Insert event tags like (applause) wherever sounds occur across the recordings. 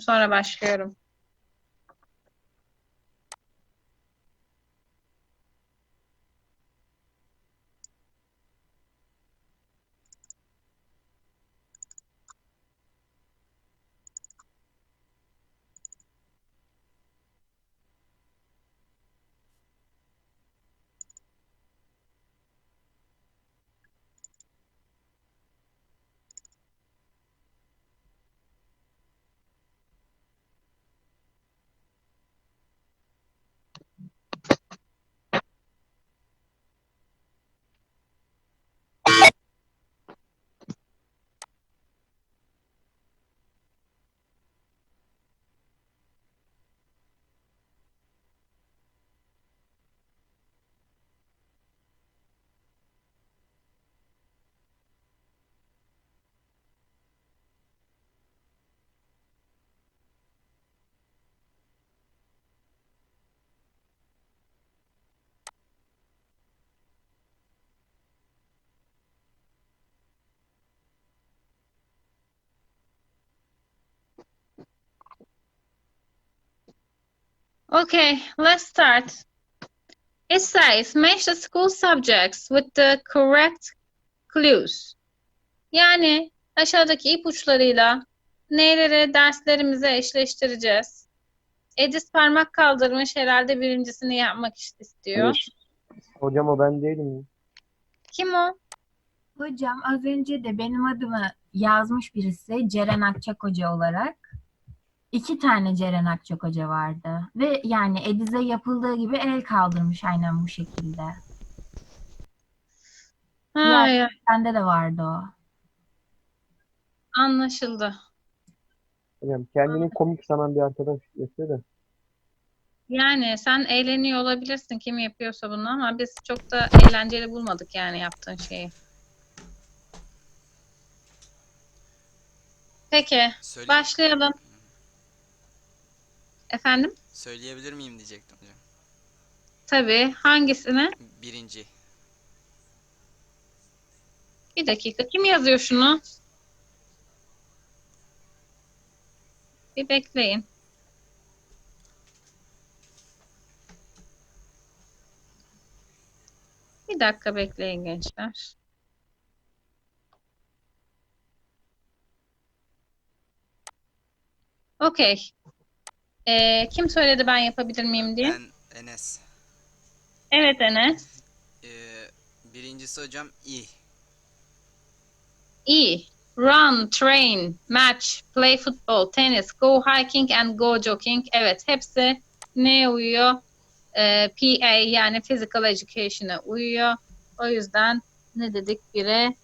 sonra başlıyorum. Okay, let's start. It says match the school subjects with the correct clues. Yani aşağıdaki ipuçlarıyla neyleri derslerimize eşleştireceğiz. Edis parmak kaldırmış herhalde birincisini yapmak istiyor. Hocam o ben değilim. Kim o? Hocam az önce de benim adımı yazmış birisi Ceren Akçak Hoca olarak. İki tane Ceren Akçak Hoca vardı. Ve yani Ediz'e yapıldığı gibi el kaldırmış aynen bu şekilde. Ha, ya, Bende de vardı o. anlaşıldı. Hocam kendini komik sanan bir arkadaş yapıyor da. Yani sen eğleniyor olabilirsin kim yapıyorsa bunu ama biz çok da eğlenceli bulmadık yani yaptığın şeyi. Peki, Söyle, başlayalım. Efendim? söyleyebilir miyim diyecektim hocam. Tabii. Hangisini? Birinci. Bir dakika. Kim yazıyor şunu? Bir bekleyin. Bir dakika bekleyin gençler. Okey. Ee, kim söyledi ben yapabilir miyim diye? Ben Enes. Evet Enes. Ee, birincisi hocam I. E. Run, train, match, play football, tennis, go hiking and go jogging. Evet, hepsi neye uyuyor? Ee, PA yani physical education'a uyuyor. O yüzden ne dedik? Bire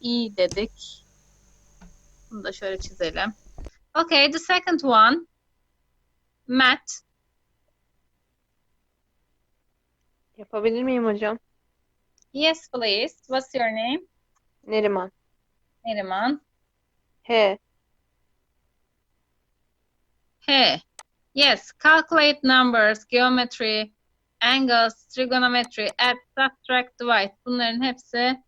E dedik. Bunu da şöyle çizelim. Okay, the second one. Math. Yapabilir miyim hocam? Yes, please. What's your name? Neriman. Neriman. He. He. Yes, calculate numbers, geometry, angles, trigonometry, add, subtract, divide. Bunların hepsi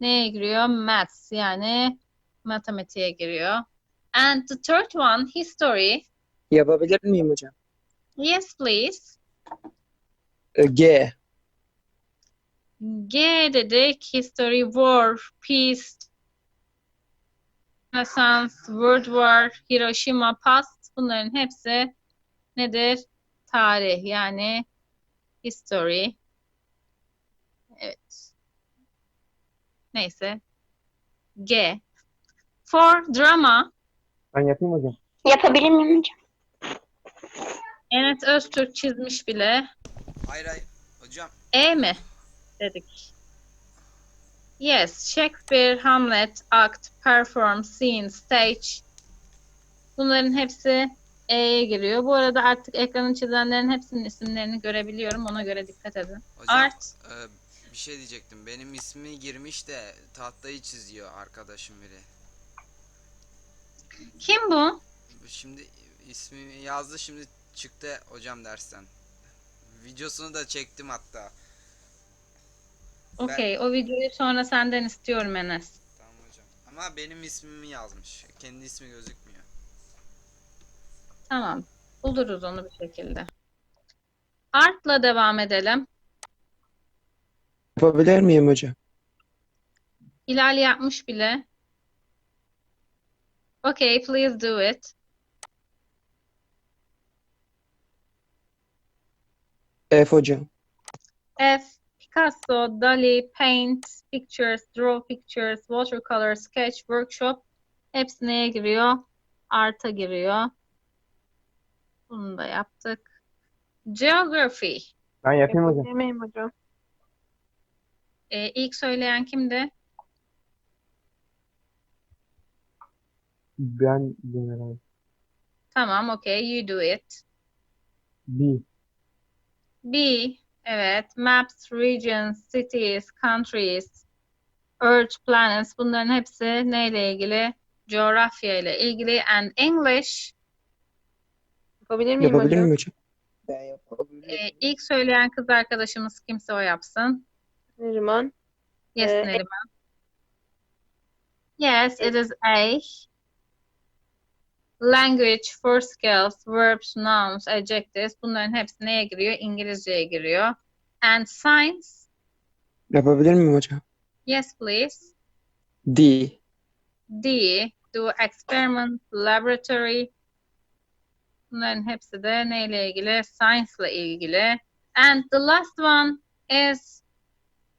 neye giriyor? Maths yani matematiğe giriyor. And the third one, history. Yapabilir miyim hocam? Yes, please. Ee, G. G dedik. History, war, peace, Renaissance, World War, Hiroshima, past. Bunların hepsi nedir? Tarih yani history. Evet. Neyse. G. For drama, Ben yapayım hocam. Yapabilir miyim hocam? Enes Öztürk çizmiş bile. Hayır hayır. Hocam E mi? Dedik. Yes, Shakespeare, Hamlet, act, perform, scene, stage. Bunların hepsi E'ye giriyor. Bu arada artık ekranın çizenlerin hepsinin isimlerini görebiliyorum. Ona göre dikkat edin. hocam Art. e, bir şey diyecektim. Benim ismi girmiş de tahtayı çiziyor arkadaşım biri. Kim bu? Şimdi ismimi yazdı şimdi çıktı hocam dersten. Videosunu da çektim hatta. Okey, o videoyu sonra senden istiyorum Enes. Tamam hocam. Ama benim ismimi yazmış. Kendi ismi gözükmüyor. Tamam. Buluruz onu bir şekilde. Art'la devam edelim. Yapabilir miyim hocam? Hilal yapmış bile. Okay, please do it. F hocam. F. Picasso, Dali, Paint, Pictures, Draw Pictures, Watercolor, Sketch, Workshop. Hepsi neye giriyor? Art'a giriyor. Bunu da yaptık. Geography. Ben yapayım hocam. Miyim hocam? Ee, ilk söyleyen kimdi? Ben bilmiyorum. Tamam, okay, you do it. B. B. Evet. Maps, regions, cities, countries, Earth, planets. Bunların hepsi neyle ilgili? Coğrafya ile ilgili. And English. Yapabilir miyim Yapabilir hocam? miyim hocam? Ben yapabilirim. Ee, ilk söyleyen kız arkadaşımız kimse o yapsın. Neriman. Yes, Ee, Neriman. Yes, it is A. Language, for skills, verbs, nouns, adjectives. Bunların hepsi neye giriyor? İngilizceye giriyor. And science. Yapabilir miyim hocam? Yes, please. D. D. Do experiment, laboratory. Bunların hepsi de neyle ilgili? Science ile ilgili. And the last one is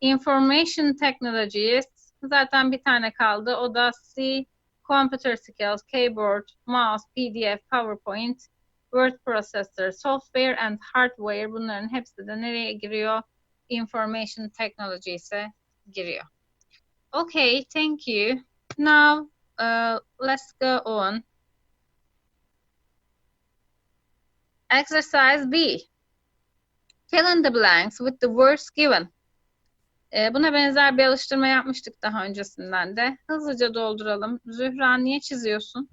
information technologies. Zaten bir tane kaldı. O da C. Computer skills, keyboard, mouse, PDF, PowerPoint, word processor, software and hardware. Bunların hepsi de nereye giriyor? Information technologies'e giriyor. Okay, thank you. Now, uh, let's go on. Exercise B. Fill in the blanks with the words given. Ee, buna benzer bir alıştırma yapmıştık daha öncesinden de. Hızlıca dolduralım. Zühra niye çiziyorsun?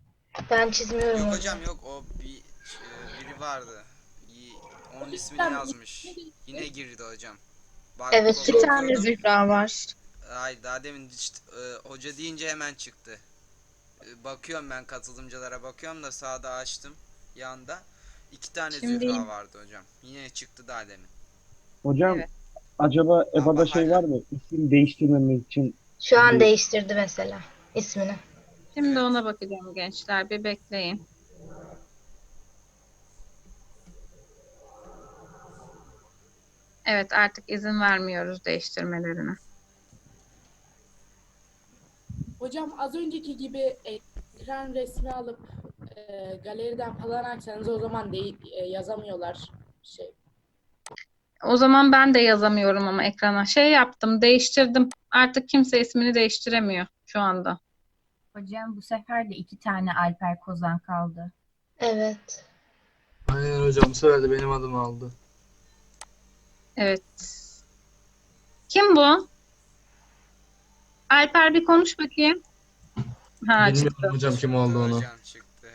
Ben çizmiyorum Yok hocam. yok o bir e, biri vardı. Y- Onun ismini yazmış. Yine girdi hocam. Bak, Evet, bir tane. Zühra var. Ay daha demin işte, e, hoca deyince hemen çıktı. E, bakıyorum ben katılımcılara bakıyorum da sağda açtım yanda. iki tane Şimdi- Zühra vardı hocam. Yine çıktı daha demin. Hocam Evet. Acaba EBA'da şey var mı? İsim değiştirmemek için Şu an değiştirdi mesela ismini. Şimdi ona bakacağım gençler. Bir bekleyin. Evet artık izin vermiyoruz değiştirmelerine. Hocam az önceki gibi ekran resmi alıp e, galeriden falan açsanız o zaman değil e, yazamıyorlar şey. O zaman ben de yazamıyorum ama ekrana. Şey yaptım, değiştirdim. Artık kimse ismini değiştiremiyor şu anda. Hocam bu sefer de iki tane Alper Kozan kaldı. Evet. Aynen hocam bu sefer de benim adımı aldı. Evet. Kim bu? Alper bir konuş bakayım. Ha çıktı. hocam kim oldu Hocam çıktı.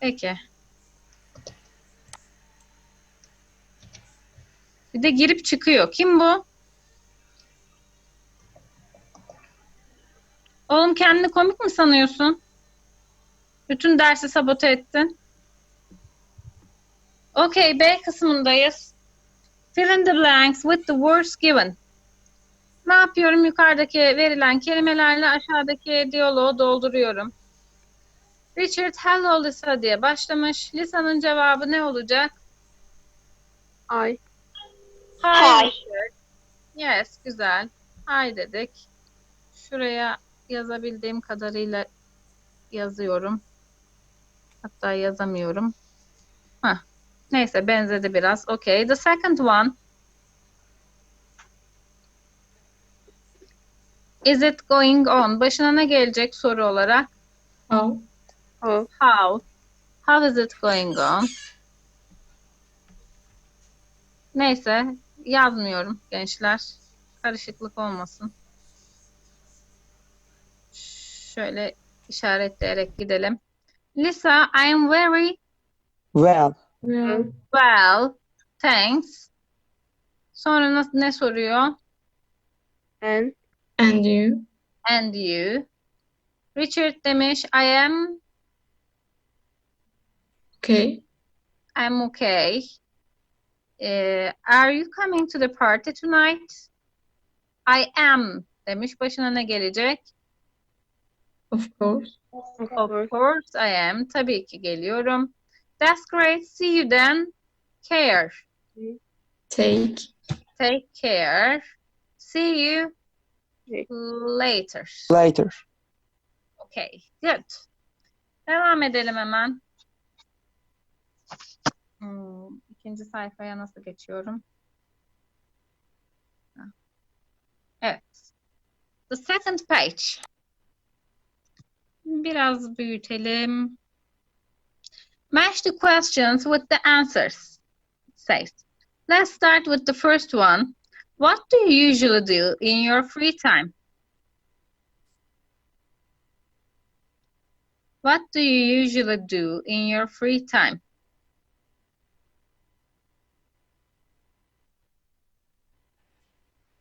Peki. Bir de girip çıkıyor. Kim bu? Oğlum kendini komik mi sanıyorsun? Bütün dersi sabote ettin. Okay, B kısmındayız. Fill in the blanks with the words given. Ne yapıyorum? Yukarıdaki verilen kelimelerle aşağıdaki diyaloğu dolduruyorum. Richard hello Lisa diye başlamış. Lisa'nın cevabı ne olacak? Ay. Hi. Richard. Yes, güzel. Hi dedik. Şuraya yazabildiğim kadarıyla yazıyorum. Hatta yazamıyorum. Hah. Neyse benzedi biraz. Okay. The second one. Is it going on? Başına ne gelecek soru olarak? O. How? How is it going on? Neyse, yazmıyorum gençler. Karışıklık olmasın. Şöyle işaretleyerek gidelim. Lisa, I am very Well. well, thanks. Sonra ne soruyor? And. And you? And you? Richard demiş I am Okay. I'm okay. Ee, are you coming to the party tonight? I am demiş. Başına ne gelecek? Of course. Of course I am. Tabii ki geliyorum. That's great. See you then. Care. Take. Take care. See you later. Later. Okay. Good. Devam edelim hemen. İkinci sayfaya nasıl geçiyorum? Evet. The second page. Biraz büyütelim. Match the questions with the answers. Says. Let's start with the first one. What do you usually do in your free time? What do you usually do in your free time?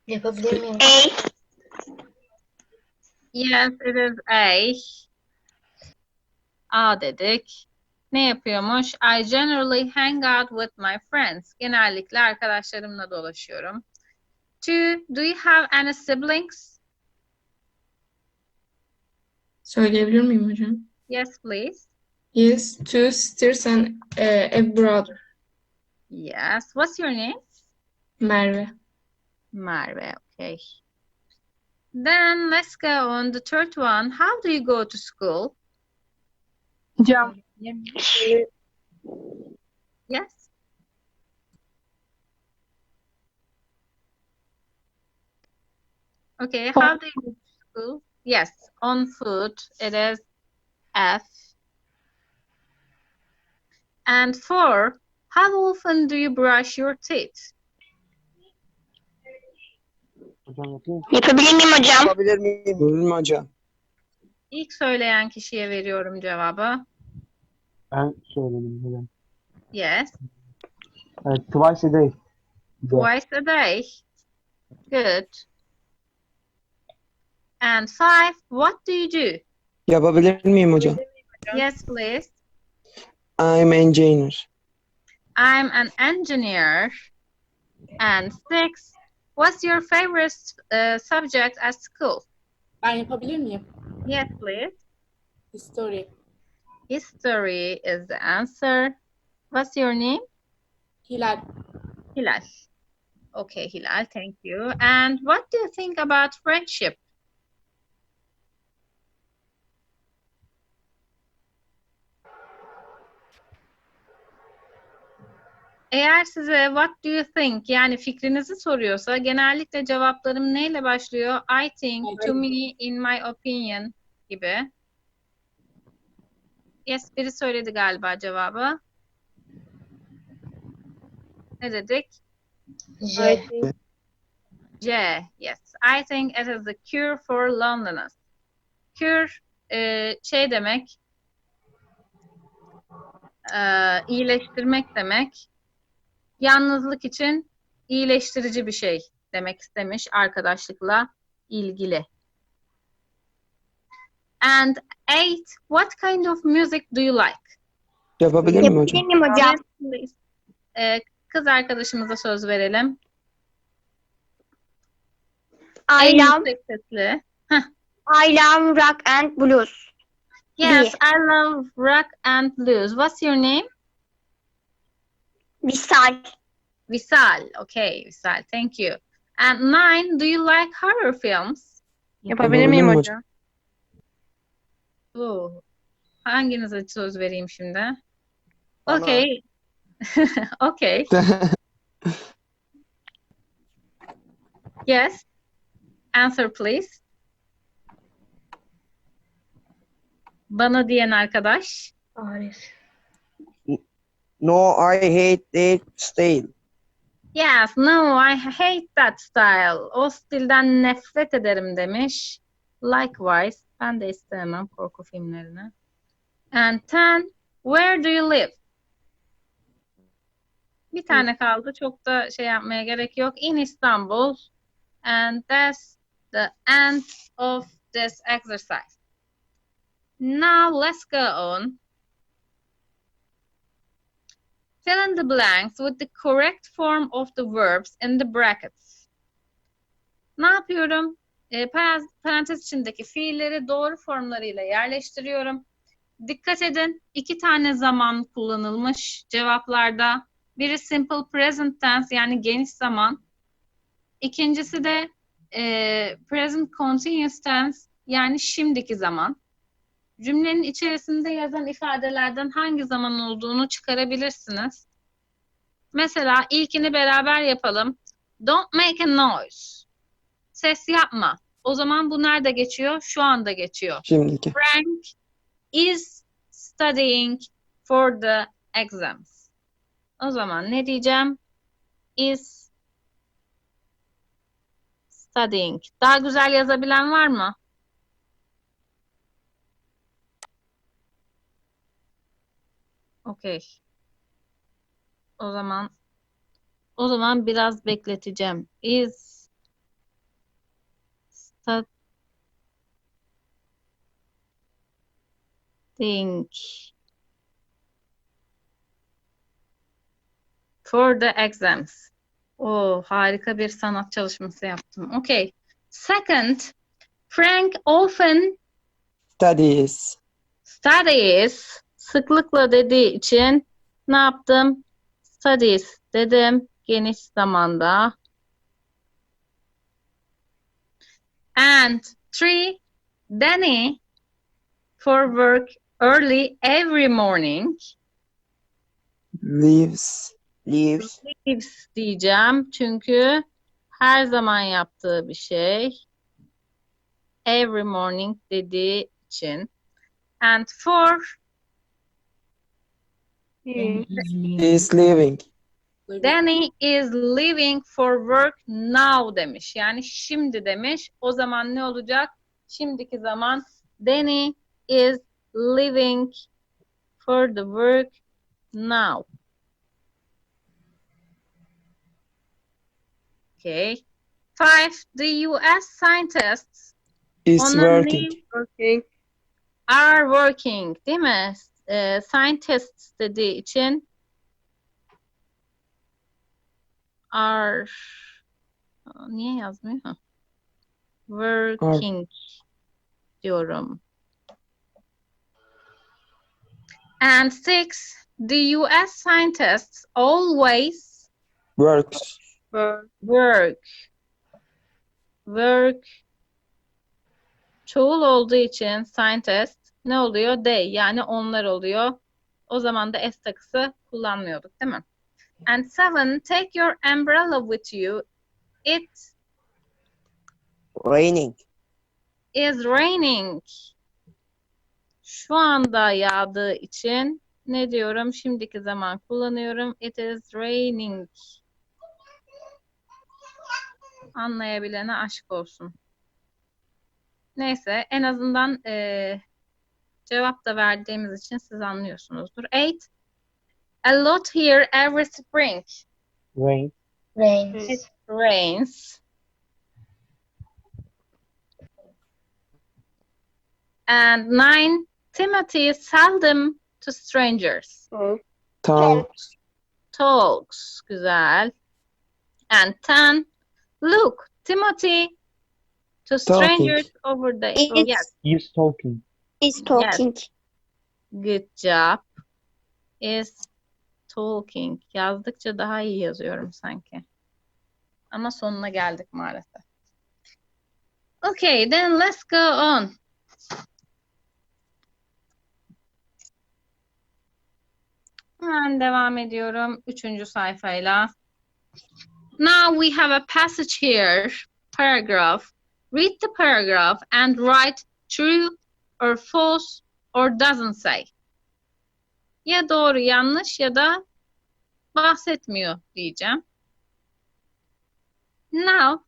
Yapabilir miyim? Yes, it is A. A dedik. Ne yapıyormuş? I generally hang out with my friends. Genellikle arkadaşlarımla dolaşıyorum. Two, do you have any siblings? Söyleyebilir miyim hocam? Yes, please. Yes, two sisters and uh, a brother. Yes. What's your name? Merve. Marve, okay. Then let's go on the third one. How do you go to school? Hocam Yes. Okay, oh. how do you go to school? Yes, on foot, it is F. And four, how often do you brush your teeth? Hocam yapayım. Yapabilir miyim hocam? Yapabilir miyim? Olur mu hocam? İlk söyleyen kişiye veriyorum cevabı. Ben söyledim hocam. Yes, Evet, twice a day. twice a day. Good. And five, what do you do? Yapabilir miyim hocam? Yes, please. I'm engineer. I'm an engineer. And six, what's your favorite uh, subject at school? Ben yapabilir miyim? Yes, please. History. History is the answer. What's your name? Hilal. Hilal. Okay, Hilal, thank you. And what do you think about friendship? Eğer size what do you think yani fikrinizi soruyorsa genellikle cevaplarım neyle başlıyor? I think, to me, in my opinion gibi. Yes, biri söyledi galiba cevabı. Ne dedik? J. C. Yes. I think it is the cure for loneliness. Cure e, şey demek e, iyileştirmek demek. Yalnızlık için iyileştirici bir şey demek istemiş arkadaşlıkla ilgili. And eight, what kind of music do you like? Yapabilir miyim hocam? Yes, please. E, kız arkadaşımıza söz verelim. En yüksek sesli. I love rock and blues. Yes, I love rock and blues. What's your name? Visal. Visal. Okay, Visal. Thank you. And nine, do you like horror films? Yapabilir miyim hocam? Oo. Hanginize söz vereyim şimdi? Okay. (laughs) okay. (laughs) Yes. Answer please. Bana diyen arkadaş. Arif. No, I hate that style. Yes, no, I hate that style. O stilden nefret ederim demiş. Likewise, ben de istemem korku filmlerini. And ten, where do you live? Bir tane kaldı. Çok da şey yapmaya gerek yok. In Istanbul. And that's the end of this exercise. Now let's go on. Fill in the blanks with the correct form of the verbs in the brackets. Ne yapıyorum? E, parantez, içindeki fiilleri doğru formlarıyla yerleştiriyorum. Dikkat edin, iki tane zaman kullanılmış cevaplarda. Biri simple present tense yani geniş zaman. İkincisi de e, present continuous tense yani şimdiki zaman. Cümlenin içerisinde yazan ifadelerden hangi zaman olduğunu çıkarabilirsiniz. Mesela ilkini beraber yapalım. Don't make a noise. Ses yapma. O zaman bu nerede geçiyor? Şu anda geçiyor. Şimdiki. Frank is studying for the exams. O zaman ne diyeceğim? Is studying. Daha güzel yazabilen var mı? Okey. O zaman o zaman biraz bekleteceğim. Is studying for the exams. O harika bir sanat çalışması yaptım. Okay. Second, Frank often Studies. studies sıklıkla dediği için ne yaptım? Studies dedim geniş zamanda. And three, Danny for work early every morning. Leaves. Leaves. Leaves diyeceğim çünkü her zaman yaptığı bir şey. Every morning dediği için. And four. Is leaving. Danny is leaving for work now demiş. Yani şimdi demiş. O zaman ne olacak? Şimdiki zaman Danny is leaving for the work now. Okay. Five, the US scientists Is on a working. leave working are working değil mi? Ee, scientists dediği için are niye yazmıyor? Ha. Working diyorum. And six, the US scientists always Works. work. Work. Çoğul olduğu için scientist ne oluyor? They yani onlar oluyor. O zaman da S takısı kullanmıyorduk değil mi? And seven, take your umbrella with you. It Raining. is raining. Şu anda yağdığı için ne diyorum? Şimdiki zaman kullanıyorum. It is raining. Anlayabilene aşk olsun. Neyse en azından eee, cevap da verdiğimiz için siz anlıyorsunuzdur. Eight. A lot here every spring. Rain. Rains. rains. And nine, Timothy seldom to strangers. Talks. Talks. Güzel. And ten, look, Timothy to strangers over the. Oh, It's- yes, Is talking. Is talking. good job. Is talking. Yazdıkça daha iyi yazıyorum sanki. Ama sonuna geldik maalesef. Okay, then let's go on. Hemen devam ediyorum. Üçüncü sayfayla. Now we have a passage here, paragraph. Read the paragraph and write true or false or doesn't say. Ya doğru yanlış ya da bahsetmiyor diyeceğim. Now,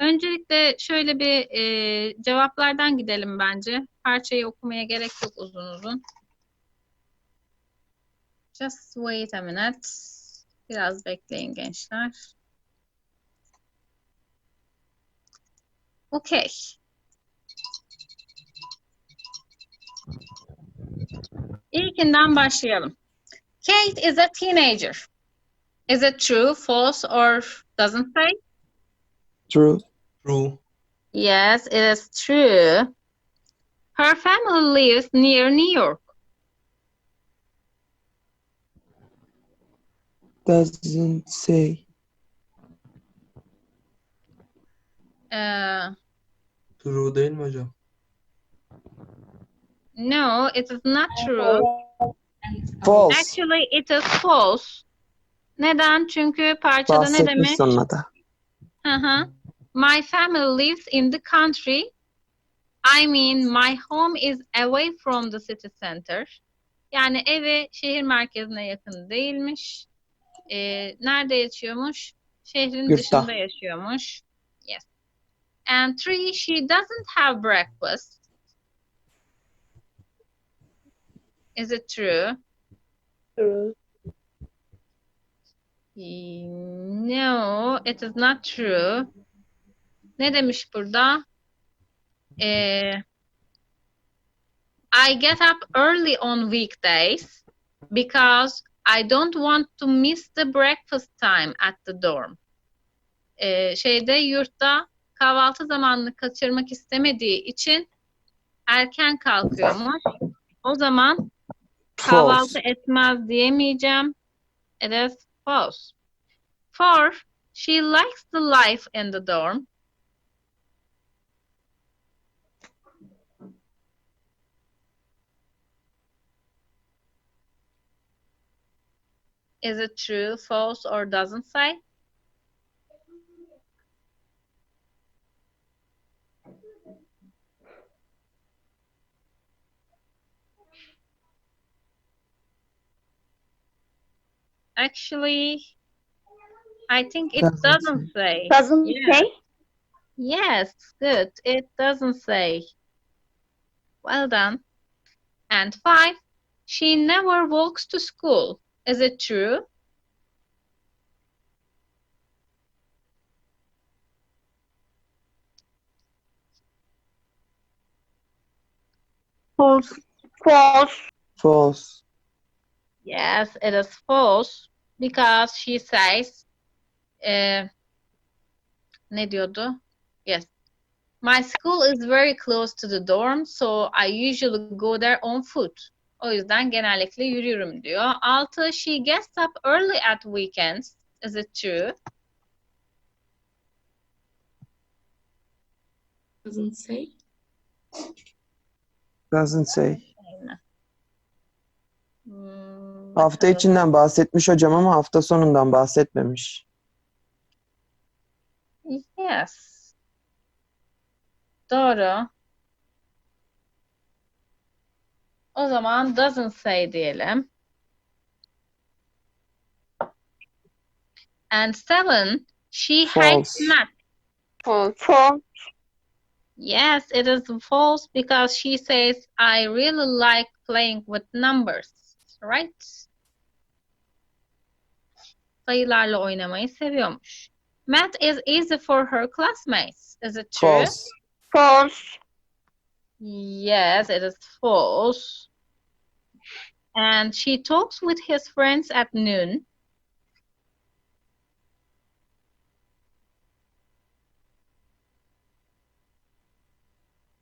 öncelikle şöyle bir e, cevaplardan gidelim bence. Parçayı okumaya gerek yok uzun uzun. Just wait a minute. Biraz bekleyin gençler. Okay. İlkinden başlayalım. Kate is a teenager. Is it true, false, or doesn't say? True. True. Yes, it is true. Her family lives near New York. Doesn't say. Uh, True değil mi hocam? No, it is not true. False. Actually, it is false. Neden? Çünkü parçada ne Bahsetmiş demiş? sonuna da. Hı hı. My family lives in the country. I mean, my home is away from the city center. Yani evi şehir merkezine yakın değilmiş. Ee, nerede yaşıyormuş? Şehrin Yurtta. dışında yaşıyormuş. Yes. And three, she doesn't have breakfast. Is it true? True. No, it is not true. Ne demiş burada? Ee, I get up early on weekdays because I don't want to miss the breakfast time at the dorm. Ee, şeyde yurtta kahvaltı zamanını kaçırmak istemediği için erken kalkıyormuş. O zaman kahvaltı False. etmez diyemeyeceğim. It is false. Four, she likes the life in the dorm. Is it true, false, or doesn't say? Actually, I think it Doesn't doesn't say. Doesn't Yeah. say. Yes, good. It doesn't say. Well done. And five, she never walks to school. Is it true? False. False. False. Yes, it is false because she says, eh, ne diyordu? Yes. My school is very close to the dorm, so I usually go there on foot. O yüzden genellikle yürüyorum diyor. Altı, she gets up early at weekends. Is it true? Doesn't say. Doesn't say. Hmm, Hafta bakalım. içinden bahsetmiş hocam ama hafta sonundan bahsetmemiş. Yes. Doğru. O zaman doesn't say diyelim. And seven, she hates math. False. False. Yes, it is false because she says, I really like playing with numbers. Right? Sayılarla oynamayı seviyormuş. Math is easy for her classmates. Is it true? False. False. Yes, it is false. And she talks with his friends at noon.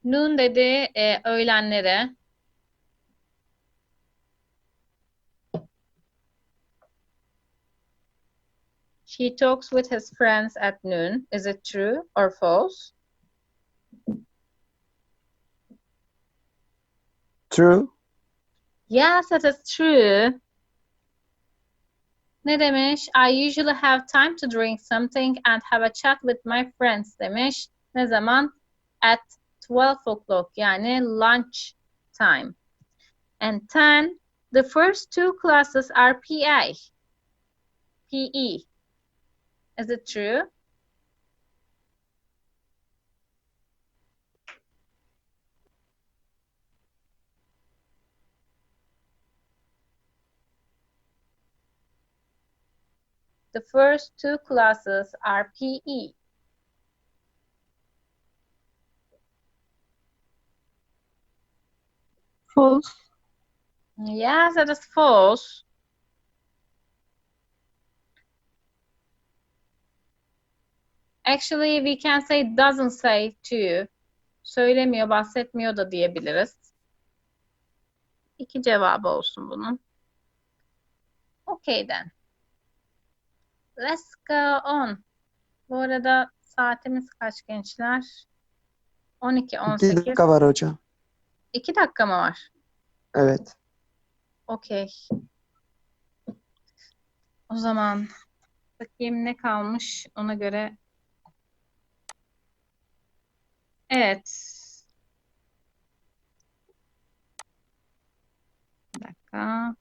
Noon dedi e, öğlenlere. She talks with his friends at noon. Is it true or false? True. Yes, it is true. Ne demiş? I usually have time to drink something and have a chat with my friends demiş. Ne zaman? At 12 o'clock yani lunch time. And 10, the first two classes are PA. PE. Is it true? The first two classes are. PE. False. Yes, it is false. Actually, we can say doesn't say to you. Söylemiyor, bahsetmiyor da diyebiliriz. İki cevabı olsun bunun. Okay then. Let's go on. Bu arada saatimiz kaç gençler? 12, İki 18. dakika var hocam. İki dakika mı var? Evet. Okey. O zaman bakayım ne kalmış ona göre. Evet. Bir dakika.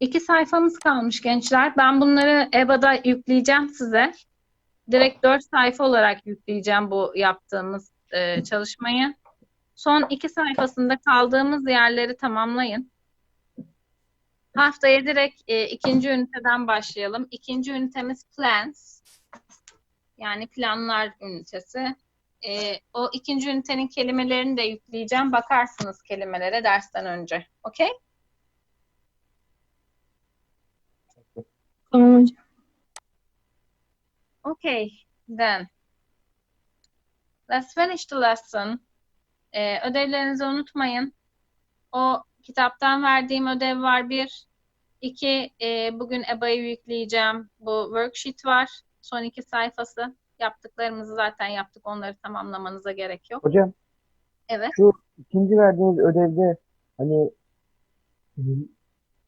İki sayfamız kalmış gençler. Ben bunları EBA'da yükleyeceğim size. Direkt dört sayfa olarak yükleyeceğim bu yaptığımız e, çalışmayı. Son iki sayfasında kaldığımız yerleri tamamlayın. Haftaya direkt e, ikinci üniteden başlayalım. İkinci ünitemiz plans. Yani planlar ünitesi. E, o ikinci ünitenin kelimelerini de yükleyeceğim. Bakarsınız kelimelere dersten önce. Okey? Tamam hocam. Okay, then. Let's finish the lesson. Ee, ödevlerinizi unutmayın. O kitaptan verdiğim ödev var bir. İki, e, bugün EBA'yı yükleyeceğim. Bu worksheet var. Son iki sayfası. Yaptıklarımızı zaten yaptık. Onları tamamlamanıza gerek yok. Hocam Evet. ikinci verdiğiniz ödevde hani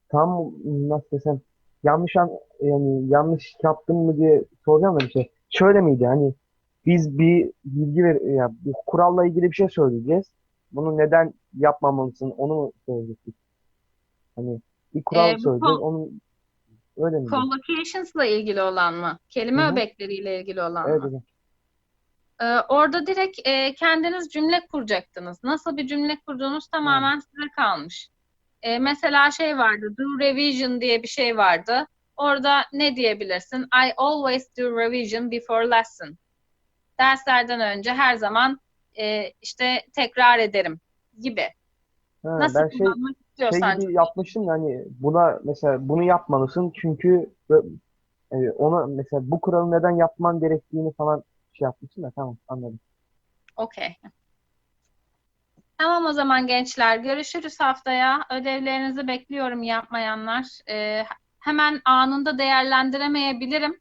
tam nasıl desem yanlış an, yani yanlış yaptım mı diye soracağım da bir şey. Şöyle miydi hani biz bir bilgi ver ya bir kuralla ilgili bir şey söyleyeceğiz. Bunu neden yapmamalısın onu mu söyleyecektik? Hani bir kural Ee, söyleyeceğiz. Onu öyle miydi? Collocations'la ilgili olan mı? Kelime Hı hı. öbekleriyle ilgili olan Evet mı? hocam. Ee, orada direkt e, kendiniz cümle kuracaktınız. Nasıl bir cümle kurduğunuz tamamen size kalmış. Ee, mesela şey vardı, do revision diye bir şey vardı. Orada ne diyebilirsin? I always do revision before lesson. Derslerden önce her zaman e, işte tekrar ederim gibi. Ha, Nasıl ben şey kullanmak şey istiyorsan. gibi yapmıştım hani buna mesela bunu yapmalısın çünkü bö- e, ona mesela bu kuralı neden yapman gerektiğini falan şey yapmıştım da tamam anladım. Okey. Tamam o zaman gençler. Görüşürüz haftaya. Ödevlerinizi bekliyorum yapmayanlar. Ee, hemen anında değerlendiremeyebilirim.